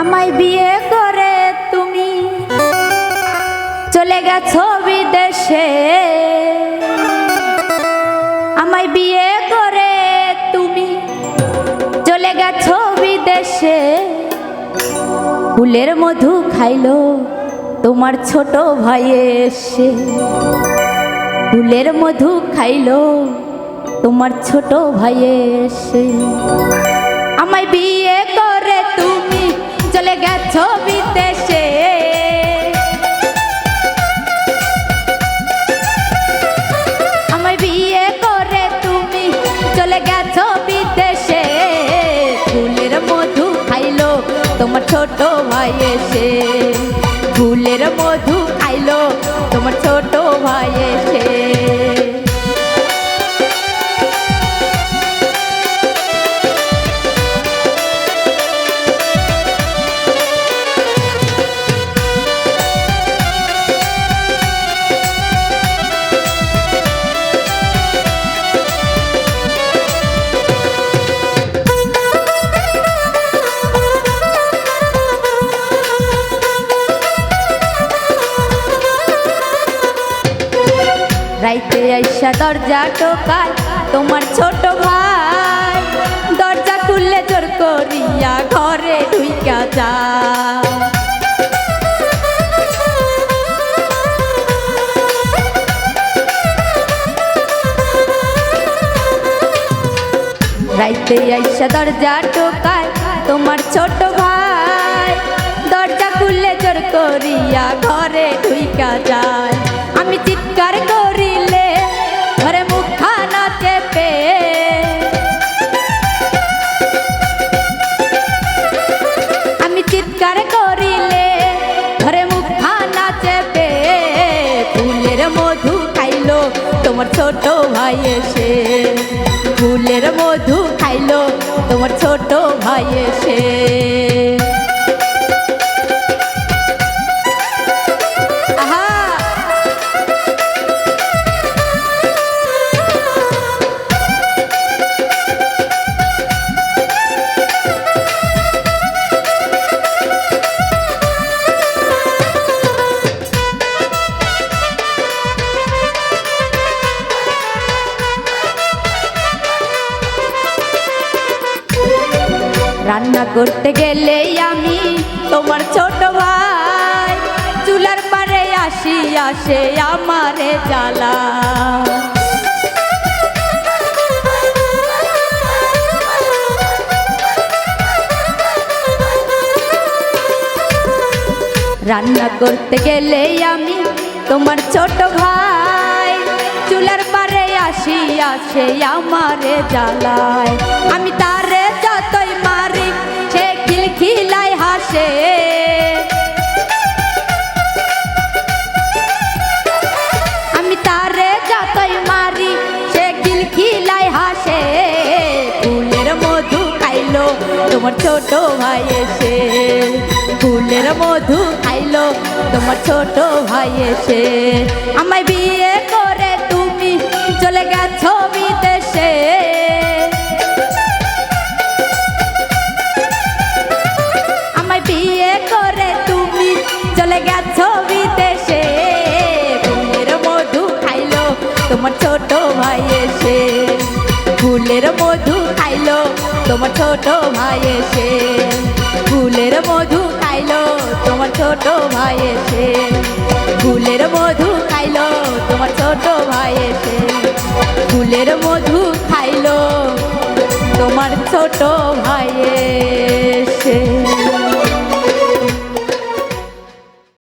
আমায় বিয়ে করে তুমি চলে গেছো বিদেশে। আমায় বিয়ে করে তুমি চলে গেছো বিদেশে। ফুলের মধু খাইলো তোমার ছোট ভাই এসে। ফুলের মধু খাইলো তোমার ছোট ভাই এসে। আমায় বিয়ে করে তুমি চলে গেছো বিদেশে। আমায় বিয়ে করে তুমি চলে গেছো বিদেশে। ফুলের মধু খাইলো তোমার ছোট ভাই এসে। ফুলের মধু খাইলো তোমার ছোট ভাই এসে। রাইতে আইসা দরজা টোকায়, তোমার ছোট ভাই। দরজা খুললে জোর করিয়া ঘরে ঢুইকা যা রাইতে আইসা দরজা টোকায় চিৎকার করিলে, ঘরে মুখখানা চেপে ফুলের মধু খাইলো তোমার ছোট ভাই এসে। ফুলের মধু খাইলো তোমার ছোট ভাই এসে। রান্না করতে গেলে আমি তোমার ছোট ভাই। চুলার পারে আসি, আসে আমারে জ্বালা। রান্না করতে গেলে আমি তোমার ছোট ভাই। চুলার পারে আসি, আসে আমারে জ্বালায়। আমি তারে তোমার ছোট ভাই এসে ফুলের মধু খাইলো। তোমার ছোট ভাই এসে আমায় বিয়ে করে তুমি চলে গেছো বিদেশে। আমায় বিয়ে করে তুমি চলে গেছো বিদেশে। ফুলের মধু খাইলো তোমার ছোট ভাই এসে। ফুলের মধু তোমার ছোট ভাই এসে, ফুলের মধু খাইলো, তোমার ছোট ভাই এসে, ফুলের মধু খাইলো, তোমার ছোট ভাই এসে, ফুলের মধু খাইলো, তোমার ছোট ভাই এসে